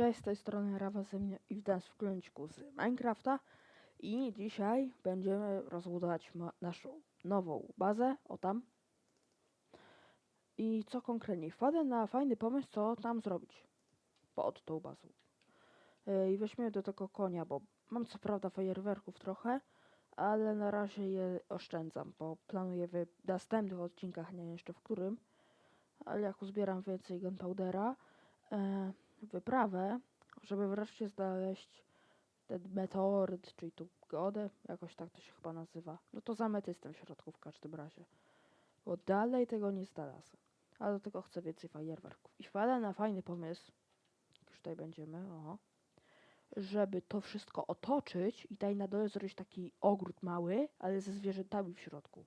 Cześć, z tej strony Rawa ze mnie i witam w klęczku z Minecrafta i dzisiaj będziemy rozbudować naszą nową bazę, o tam. I co konkretnie? Wpadę na fajny pomysł, co tam zrobić pod tą bazą. Yy, I weźmiemy do tego konia, bo mam co prawda fajerwerków trochę, ale na razie je oszczędzam, bo planuję w następnych odcinkach, nie wiem jeszcze w którym, ale jak uzbieram więcej gunpowdera, e, wyprawę, żeby wreszcie znaleźć ten meteoryt, czyli tu godę, jakoś tak to się chyba nazywa. No to zametystem w środku w każdym razie. Bo dalej tego nie znalazłem. A do tego chcę więcej fajerwerków. I wpadłem na fajny pomysł, już tutaj będziemy, o, żeby to wszystko otoczyć i tutaj na dole zrobić taki ogród mały, ale ze zwierzętami w środku.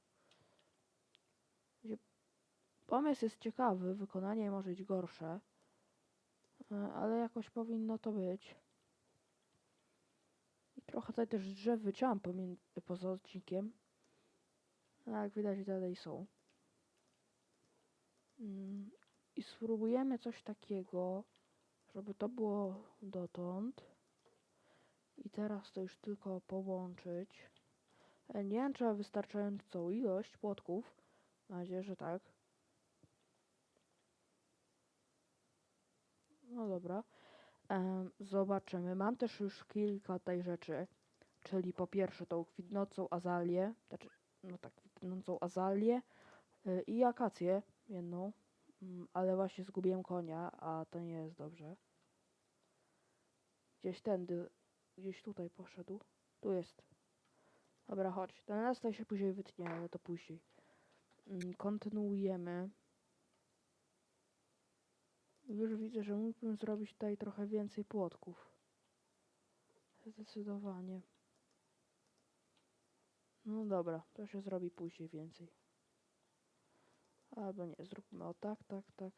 Pomysł jest ciekawy, wykonanie może być gorsze, ale jakoś powinno to być. I trochę tutaj też drzew wyciąłem poza odcinkiem. A jak widać dalej są. Mm, I spróbujemy coś takiego, żeby to było dotąd. I teraz to już tylko połączyć. E, Nie wiem, czy wystarczającą ilość płotków. Mam nadzieję, że tak. No dobra. Em, zobaczymy. Mam też już kilka tej rzeczy. Czyli po pierwsze tą kwitnącą azalię. Znaczy, no tak, kwitnącą azalię y, i akację jedną. Mm, ale właśnie zgubiłem konia, a to nie jest dobrze. Gdzieś tędy, gdzieś tutaj poszedł. Tu jest. Dobra, chodź. Ten las tutaj się później wytnie, ale to później. Mm, Kontynuujemy. Już widzę, że mógłbym zrobić tutaj trochę więcej płotków. Zdecydowanie. No dobra, to się zrobi później więcej. Albo nie, zróbmy o tak, tak, tak,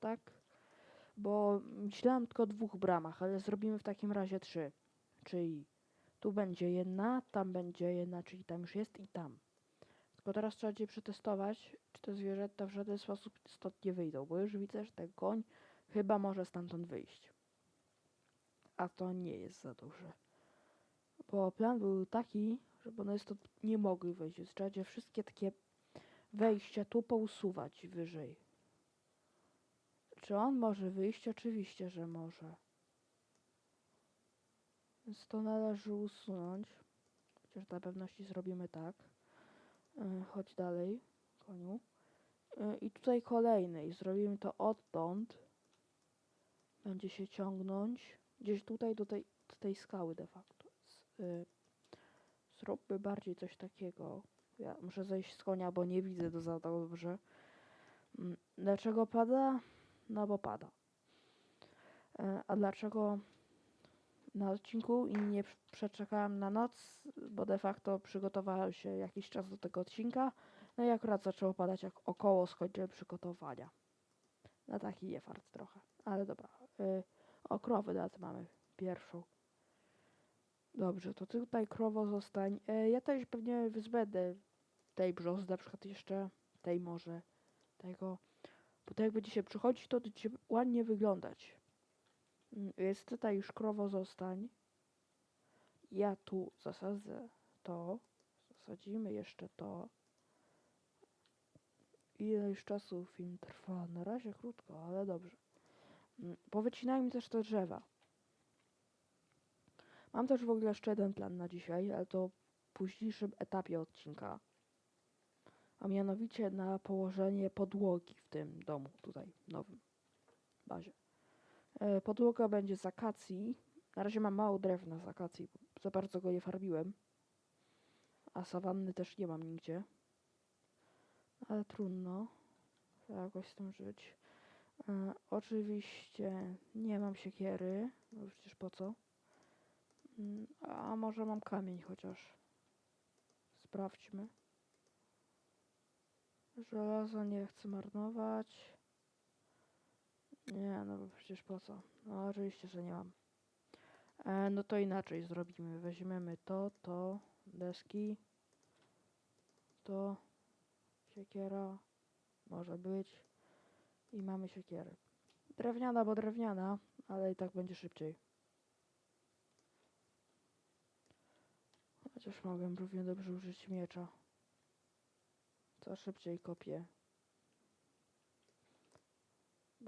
tak. Bo myślałem tylko o dwóch bramach, ale zrobimy w takim razie trzy. Czyli tu będzie jedna, tam będzie jedna, czyli tam już jest i tam. Tylko teraz trzeba będzie przetestować, czy te zwierzęta w żaden sposób stąd nie wyjdą, bo już widzę, że ten koń chyba może stamtąd wyjść. A to nie jest za duże. Bo plan był taki, żeby one stąd nie mogły wyjść, więc trzeba będzie wszystkie takie wejścia tu pousuwać wyżej. Czy on może wyjść? Oczywiście, że może. Więc to należy usunąć. Chociaż dla pewności zrobimy tak. Yy, chodź dalej, koniu. Yy, I tutaj kolejny. I zrobimy to odtąd. Będzie się ciągnąć. Gdzieś tutaj do tej, do tej skały de facto. Z, yy, zróbmy bardziej coś takiego. Ja muszę zejść z konia, bo nie widzę to za dobrze. Mm, Dlaczego pada? No bo pada. E, A dlaczego na odcinku i nie pr- przeczekałem na noc, bo de facto przygotowałem się jakiś czas do tego odcinka. No i akurat zaczęło padać, jak około skończyłem przygotowania. Na taki nie fart trochę, ale dobra. Y, o, mamy pierwszą. Dobrze, to ty tutaj krowo zostań. E, ja też pewnie wyzbędę tej brzozy, na przykład jeszcze tej może, tego. Bo to jak będzie się przychodzić, to będzie ładnie wyglądać. Mm, Więc tutaj już krowo zostań. Ja tu zasadzę to. Zasadzimy jeszcze to. Ile już czasu film trwa? Na razie krótko, ale dobrze. Mm, Powycinajmy też te drzewa. Mam też w ogóle jeszcze jeden plan na dzisiaj, ale to w późniejszym etapie odcinka. A mianowicie na położenie podłogi w tym domu, tutaj, nowym bazie. E, Podłoga będzie z akacji. Na razie mam mało drewna z akacji, za bardzo go nie farbiłem. A sawanny też nie mam nigdzie. Ale trudno. Jakoś z tym żyć. E, oczywiście nie mam siekiery, bo przecież po co? Mm, A może mam kamień chociaż. Sprawdźmy. Żelazo nie chcę marnować. Nie, no przecież po co? No oczywiście, że nie mam. E, no to inaczej zrobimy. Weźmiemy to, to, deski, to, siekiera, może być i mamy siekierę. Drewniana, bo drewniana, ale i tak będzie szybciej. Chociaż mogę równie dobrze użyć miecza. Co szybciej kopię.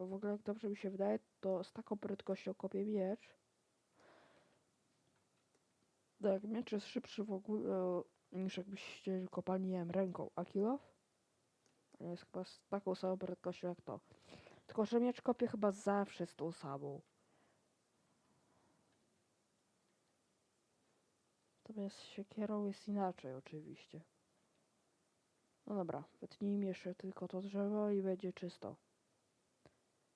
Bo w ogóle jak dobrze mi się wydaje, to z taką prędkością kopię miecz. Tak, miecz jest szybszy w ogóle niż jakbyście kopali, nie wiem, ręką. A kilof? Jest chyba z taką samą prędkością jak to. Tylko, że miecz kopie chyba zawsze z tą samą. Natomiast siekierą jest inaczej oczywiście. No dobra, wytnijmy jeszcze tylko to drzewo i będzie czysto.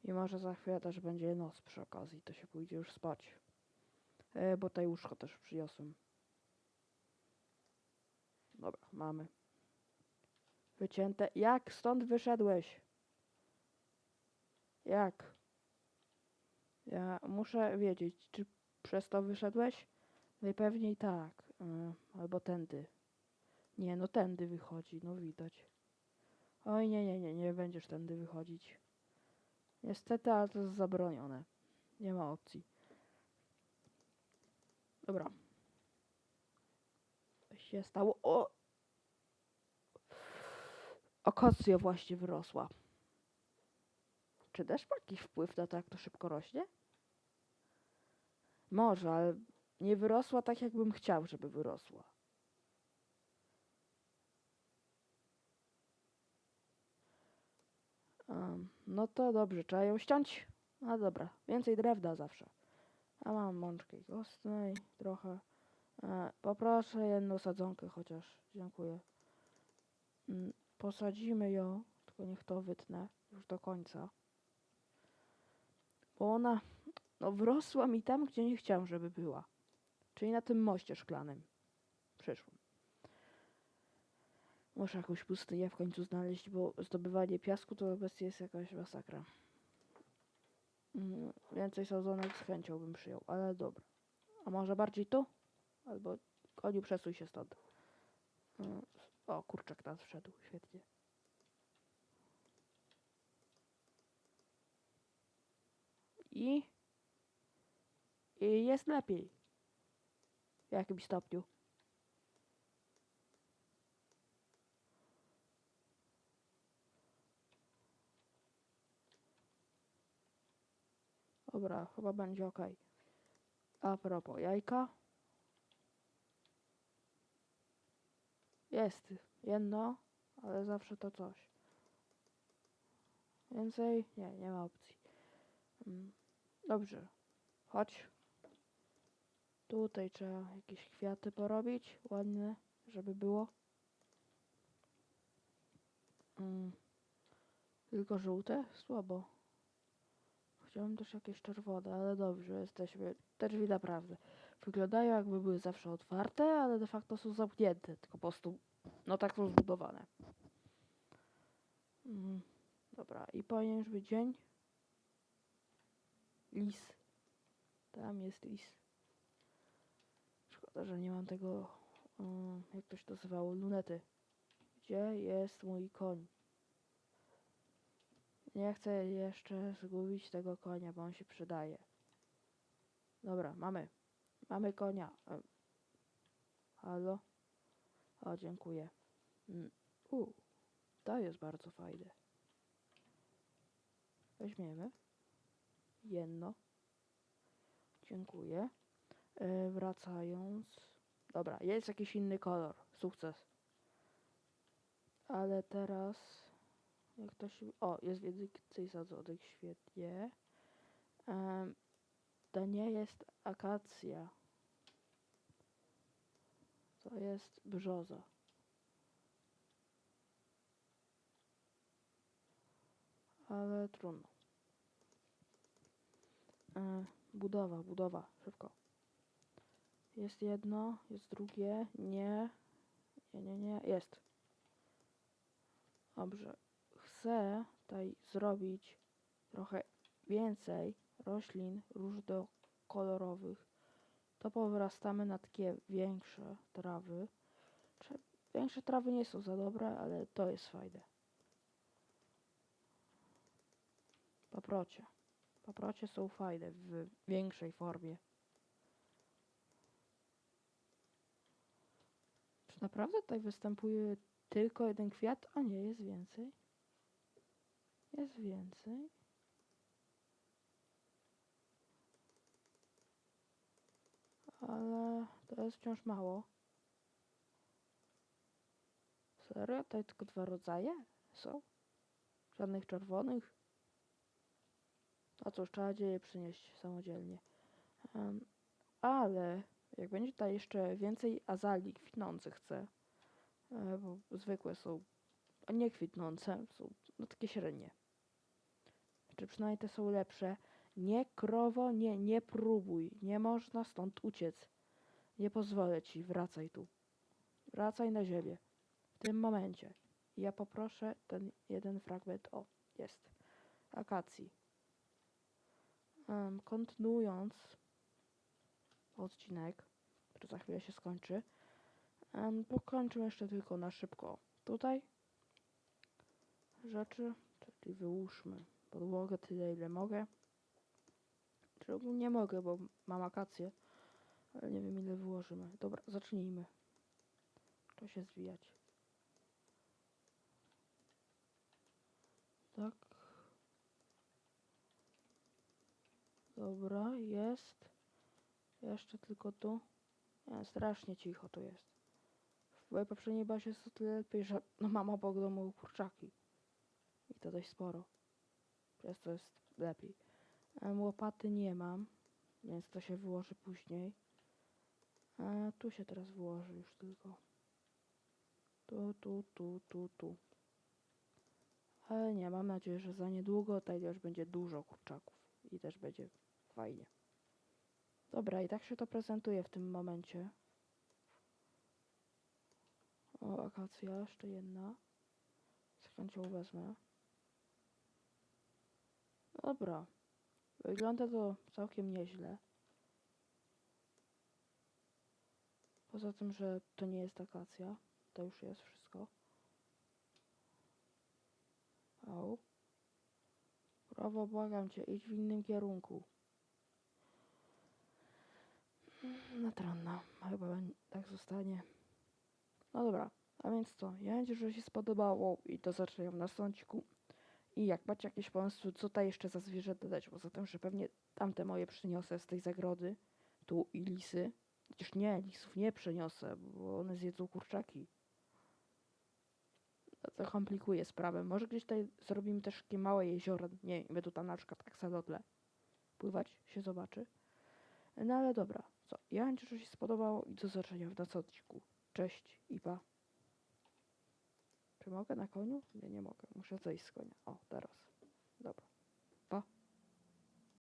I może za chwilę też będzie noc przy okazji, to się pójdzie już spać. E, bo tutaj łóżko też przyniosłem. Dobra, mamy. Wycięte. Jak stąd wyszedłeś? Jak? Ja muszę wiedzieć, czy przez to wyszedłeś? Najpewniej tak. y, albo tędy. Nie, no tędy wychodzi, no widać. Oj, nie, nie, nie, nie będziesz tędy wychodzić. Niestety, ale to jest zabronione. Nie ma opcji. Dobra. Coś się stało. O! Akacja właśnie wyrosła. Czy też ma jakiś wpływ na to, jak to szybko rośnie? Może, ale nie wyrosła tak, jakbym chciał, żeby wyrosła. No to dobrze, trzeba ją ściąć. No dobra, więcej drewna zawsze. A mam mączki kostnej trochę. E, poproszę jedną sadzonkę chociaż. Dziękuję. Mm, posadzimy ją, tylko niech to wytnę już do końca. Bo ona no, wrosła mi tam, gdzie nie chciałem, żeby była. Czyli na tym moście szklanym. Przyszłym. Muszę jakąś pustynię w końcu znaleźć, bo zdobywanie piasku to obecnie jest jakaś masakra. Mm, Więcej sadzonek z chęcią bym przyjął, ale dobra. A może bardziej tu? Albo koniu przesuń się stąd. Mm, O, kurczak tam wszedł, świetnie. I, I jest lepiej. W jakimś stopniu. Dobra, chyba będzie ok. A propos jajka. Jest jedno, ale zawsze to coś. Więcej? Nie, nie ma opcji. Mm, Dobrze, chodź. Tutaj trzeba jakieś kwiaty porobić, ładne, żeby było. Mm. Tylko żółte? Słabo. Chciałem też jakieś czerwone, ale dobrze, jesteśmy. Te drzwi naprawdę wyglądają jakby były zawsze otwarte, ale de facto są zamknięte, tylko po prostu, no tak są zbudowane. Mm. Dobra, i powinien już być dzień. Lis. Tam jest lis. Szkoda, że nie mam tego, um, jak to się nazywało, lunety. Gdzie jest mój koń? Nie chcę jeszcze zgubić tego konia, bo on się przydaje. Dobra, mamy. Mamy konia. E, Halo? O, dziękuję. Mm, U, to jest bardzo fajne. Weźmiemy. Jedno. Dziękuję. E, wracając. Dobra, jest jakiś inny kolor. Sukces. Ale teraz. Się. O, jest więcej sadzonek, świetnie. Em, to nie jest akacja. To jest brzoza. Ale trudno. E, budowa, budowa, szybko. Jest jedno, jest drugie, nie, nie, nie, nie, jest. Dobrze. Chcę tutaj zrobić trochę więcej roślin różnokolorowych. To powrastamy na takie większe trawy. Większe trawy nie są za dobre, ale to jest fajne. Paprocie. Paprocie są fajne w większej formie. Czy naprawdę tutaj występuje tylko jeden kwiat? A nie, jest więcej. Jest więcej. Ale to jest wciąż mało. Serio? Tutaj tylko dwa rodzaje są? Żadnych czerwonych? A cóż, trzeba je przynieść samodzielnie. Em, ale jak będzie tutaj jeszcze więcej azalii kwitnących chcę, e, bo zwykłe są, a nie kwitnące, są no takie średnie. Czy przynajmniej te są lepsze. Nie krowo, nie, nie próbuj. Nie można stąd uciec. Nie pozwolę ci, wracaj tu. Wracaj na ziemię. W tym momencie. Ja poproszę ten jeden fragment. O, jest. Akacji. Em, kontynuując odcinek, który za chwilę się skończy, um, pokończę jeszcze tylko na szybko. Tutaj rzeczy, czyli wyłóżmy podłogę tyle, ile mogę. Czy ogólnie mogę, bo mam akację, ale nie wiem ile wyłożymy. Dobra, zacznijmy. To się zwijać. Tak. Dobra, jest. Jeszcze tylko tu. Nie, strasznie cicho tu jest. W mojej poprzedniej bazie jest o tyle lepiej, że no mam obok domu kurczaki. I to dość sporo. Przez to jest lepiej. Em, łopaty nie mam, więc to się wyłoży później. A tu się teraz wyłoży już tylko. Tu, tu, tu, tu, tu. Ale nie, mam nadzieję, że za niedługo tutaj już będzie dużo kurczaków. I też będzie fajnie. Dobra, i tak się to prezentuje w tym momencie. O, akacja, jeszcze jedna. Z chęcią wezmę. Dobra. Wygląda to całkiem nieźle. Poza tym, że to nie jest akacja. To już jest wszystko. Au. Prawo, błagam cię, idź w innym kierunku. Trudno, chyba tak zostanie. No dobra, a więc co? Ja mam że się spodobało i zobaczenia w następnym odcinku. I jak macie jakieś pomysły, co tutaj jeszcze za zwierzę dodać, poza tym, że pewnie tamte moje przyniosę z tej zagrody, tu i lisy. Chociaż nie, lisów nie przyniosę, bo one zjedzą kurczaki. No To komplikuje sprawę. Może gdzieś tutaj zrobimy też takie małe jezioro, nie wiem, będą tam na przykład aksalotle pływać, się zobaczy. No ale dobra, co? Ja mam że się spodobało i do zobaczenia w następnym odcinku. Cześć i pa. Czy mogę na koniu? Nie, nie mogę. Muszę zejść z konia. O, teraz. Dobra.